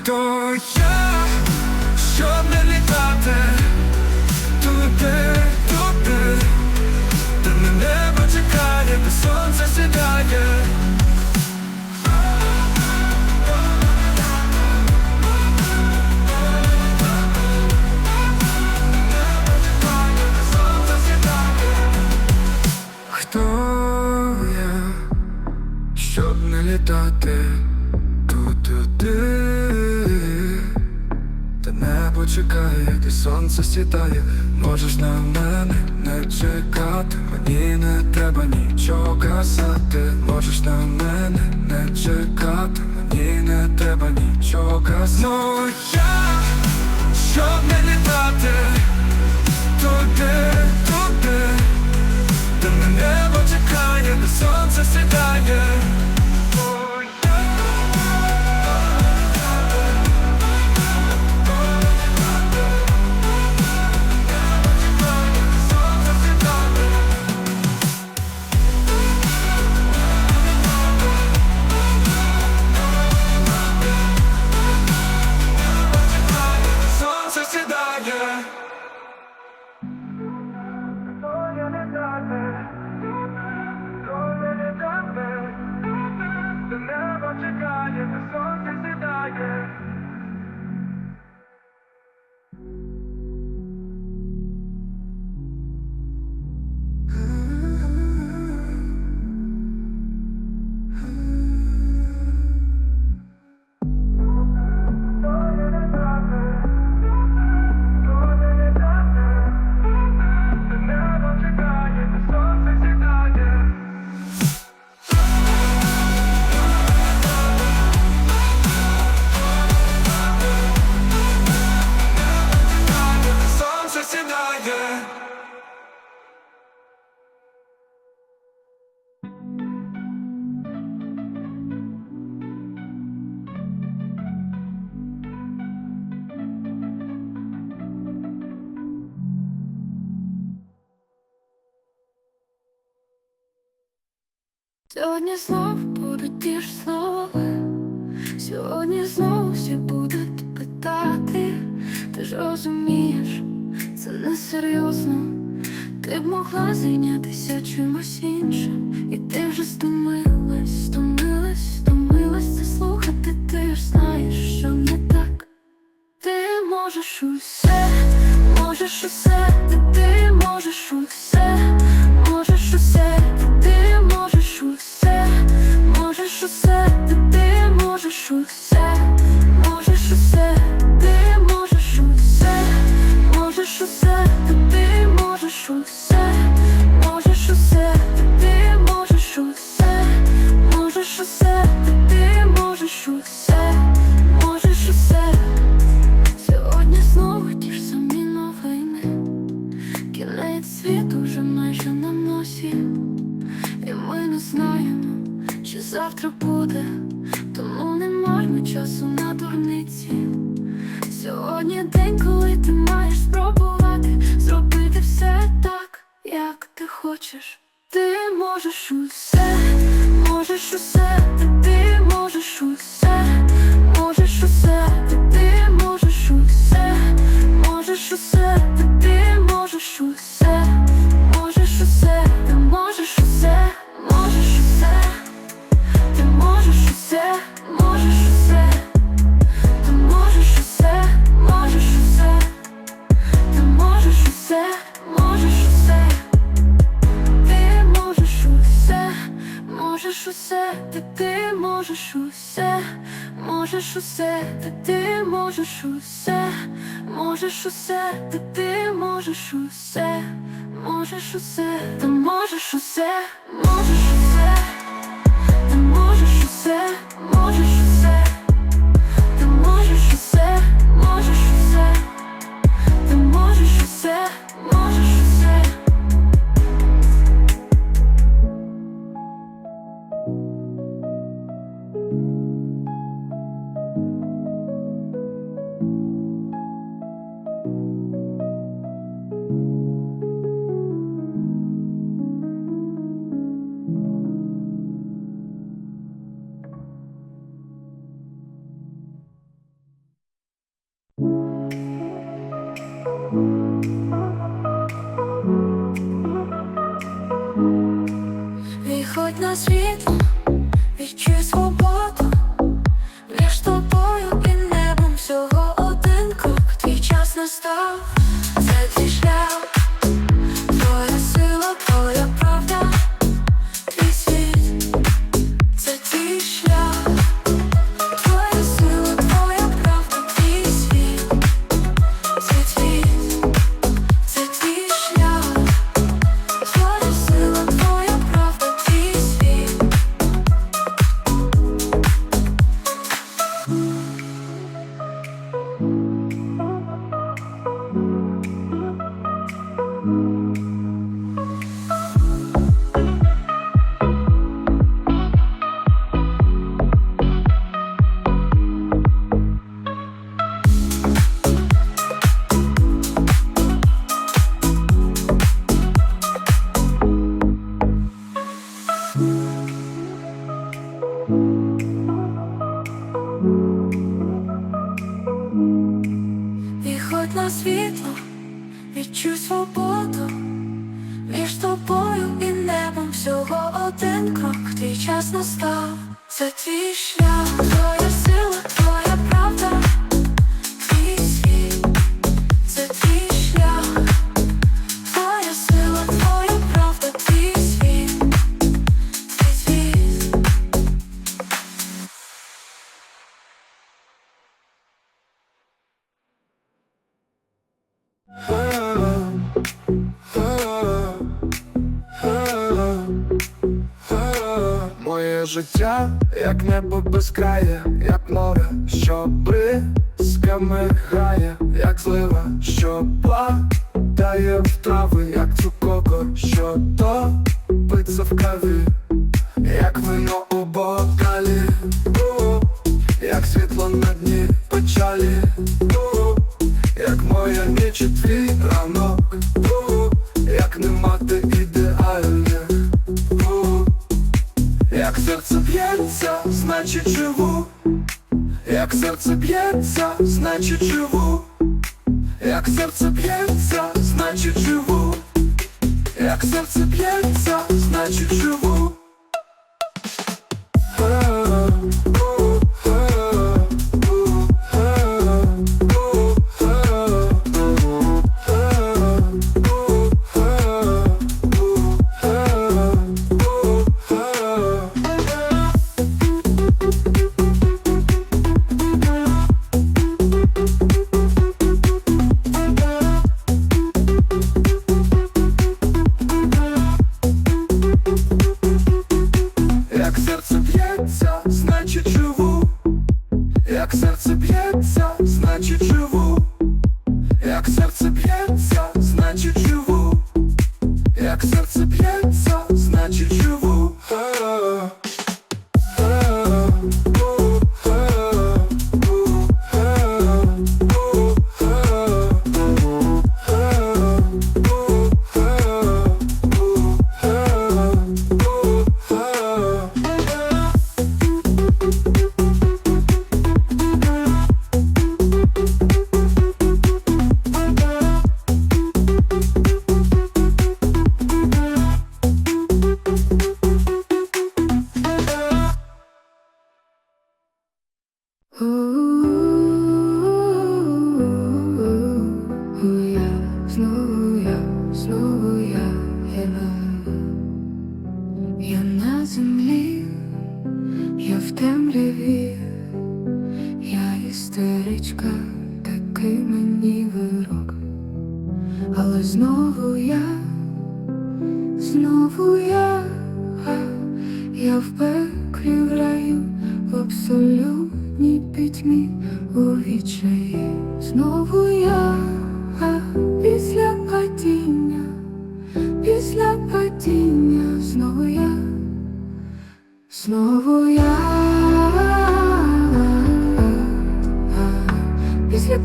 Хто я, небо чекає, де сонце сідає, можеш на мене не чекати, мені не треба нічого казати, можеш на мене не чекати, мені не треба нічого казати. Ну я, щоб не літати туди, туди. Де на небо чекає, де сонце сідає. Сьогодні знов будуть ті ж слова. Сьогодні знов всі будуть питати. Ти ж розумієш, це несерйозно. Ти б могла зайнятися чимось іншим І ти завтра буде Тому не маємо часу на дурниці. Сьогодні день, коли ти маєш спробувати Зробити все так, як ти хочеш. Ти можеш усе, можеш усе, ти можеш усе, можеш усе, ти, ти можеш усе, можеш усе, ти, ти можеш усе, можеш усе, ти можеш усе, можеш усе, та можеш усе, можеш Виходь на світло, відчуй свободу. Між тобою і небом всього один крок Твій час настав, це твій шлях Моє життя, як небо безкрає, як море, що бризками грає, як злива, що падає в трави, як цукоко, що топиться в крові, як вино у бокалі, У, як світло на дні печалі, У, як моя ніч і твій ранок, б'ється, значить живу, як серце б'ється, значить живу, як серце б'ється, значить живу, як серце б'ється, значить живу.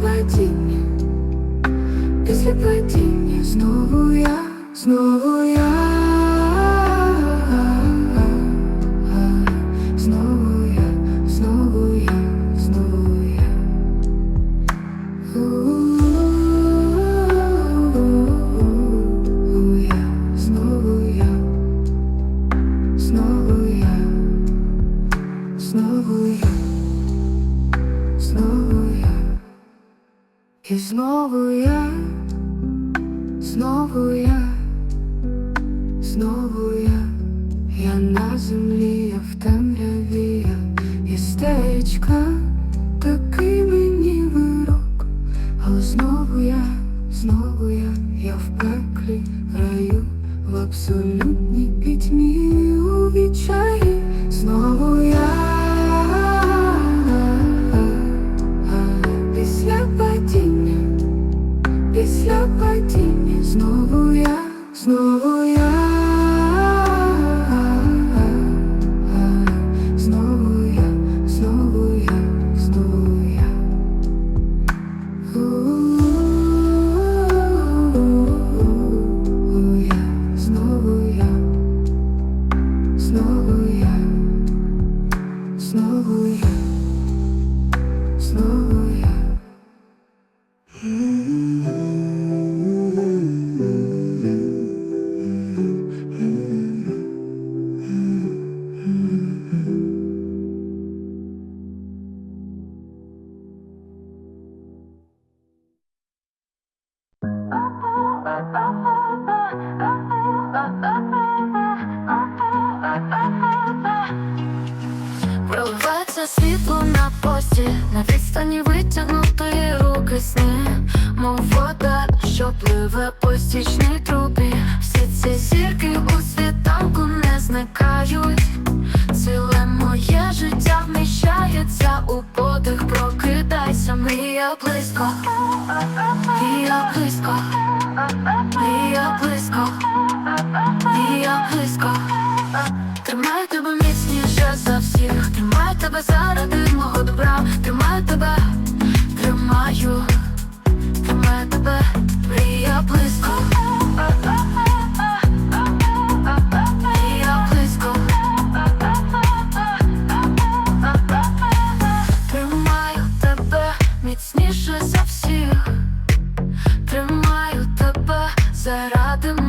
Падіння, після падіння, знову я, знову я. Знову я, знову я, знову я, я на землі, я в темряві, я істеричка. Знову я, заради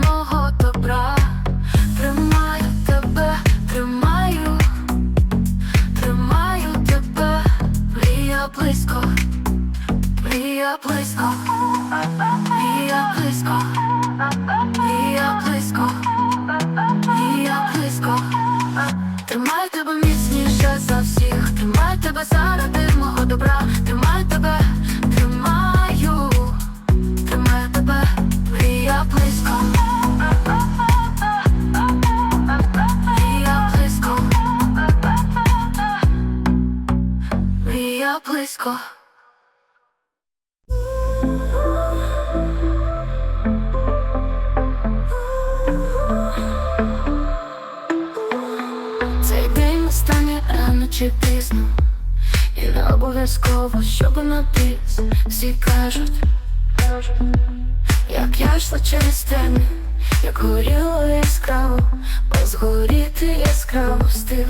чи пізно, і не обов'язково, щоб на біс Всі кажуть, як я йшла через терни, як горіло яскраво, бо згоріти яскраво встиг.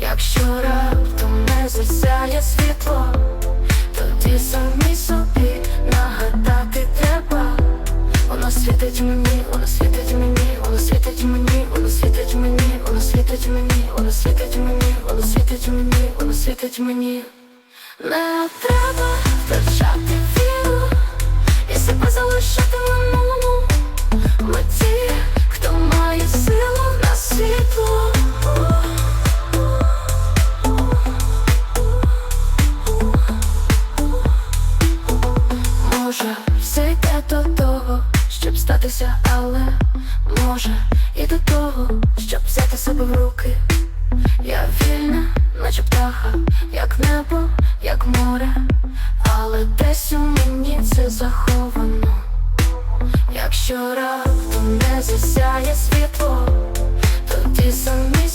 Якщо раптом не засяє світло, тоді самі собі нагадати треба. Воно світить мені, воно світить мені, воно світить мені, воно світить мені, воно світить мені, світить мені, воно світить мені, воно світить мені. Не треба втрачати віру і себе залишати минулому. Ми ті, хто має силу на світло. Може, все йде до того, щоб статися, але може і до того, щоб взяти себе в руки. Наче птаха, як небо, як море, але десь у мені це заховано. Якщо раптом не засяє світло, тоді самі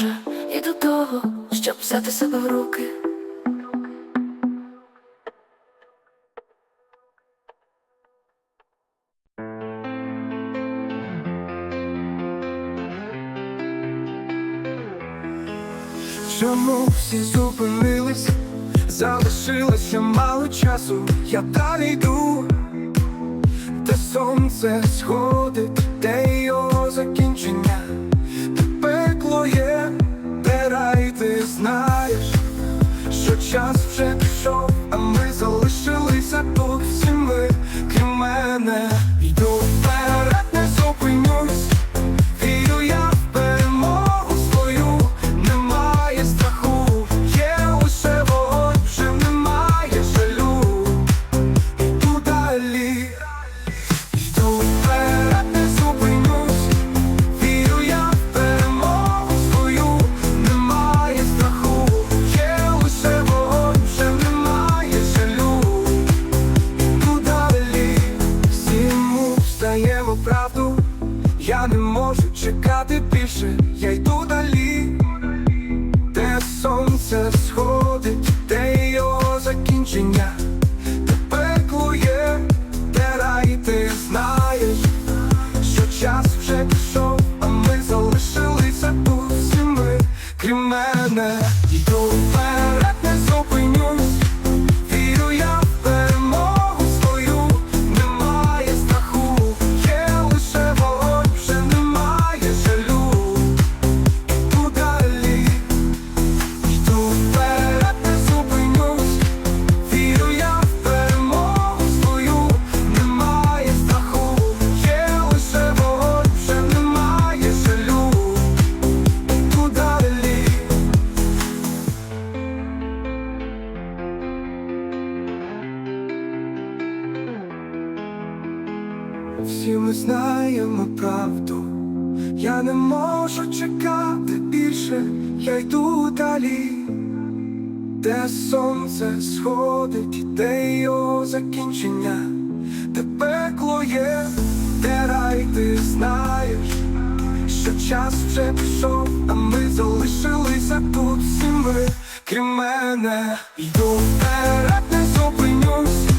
може і до того, щоб взяти себе в руки. Чому всі зупинились? Залишилося мало часу, я далі йду, де сонце сходить, де його закінчення, час вже пішов, а ми залишилися тут всі ми, крім мене, Всі ми знаємо правду, я не можу чекати більше, я йду далі, де сонце сходить, де його закінчення, де пекло є, де рай? Ти знаєш, що час вже пішов, а ми залишилися тут всі ми, крім мене, йду вперед, не зупинюсь.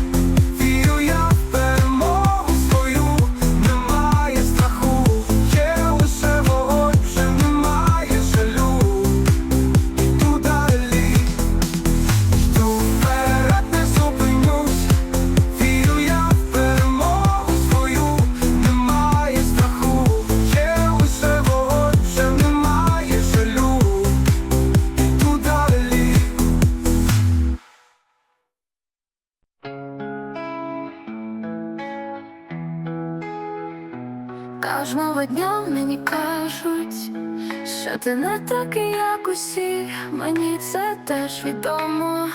Що ти не такий, як усі, мені це теж відомо,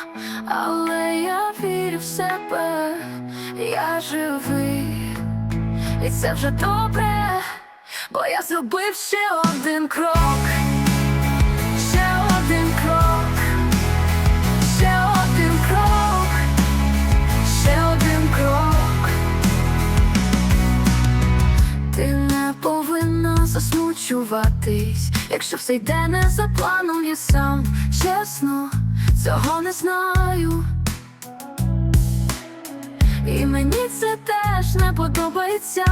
але я вірю в себе, я живий, і це вже добре, бо я зробив ще один крок, якщо все йде не за планом, я сам чесно цього не знаю. І мені це теж не подобається.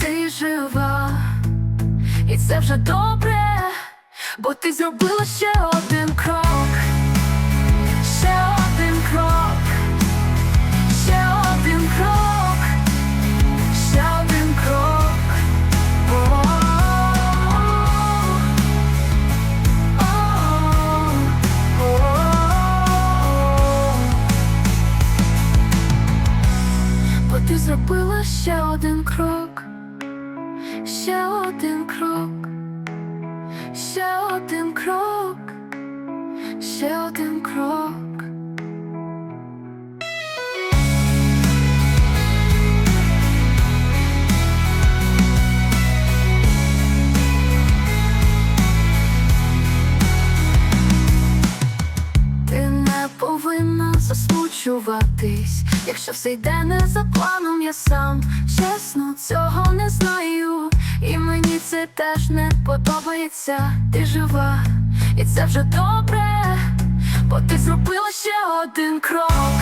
Ти жива, і це вже добре, бо ти зробила ще один крок, якщо все йде не за планом, я сам чесно цього не знаю, і мені це теж не подобається, ти жива, і це вже добре, бо ти зробила ще один крок,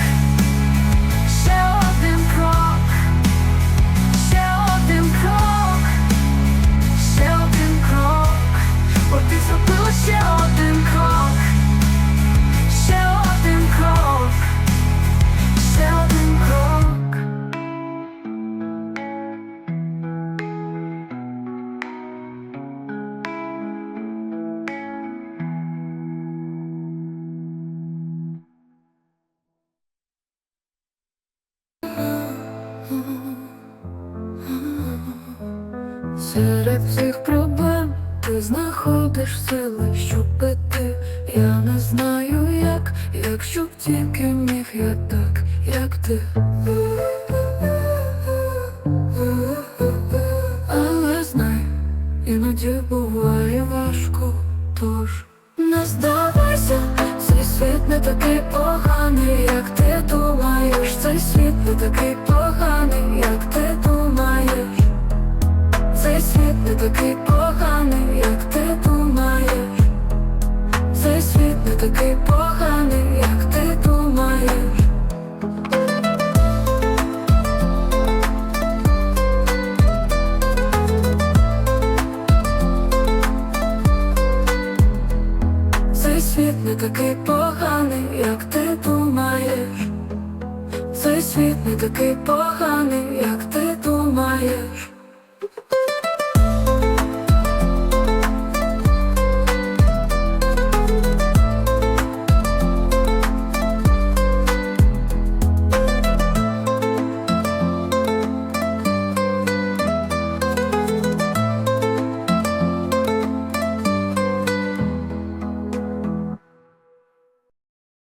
Серед всіх проблем ти знаходиш сили, щоб пити. Я не знаю як, якщо б тільки міг я так, як ти.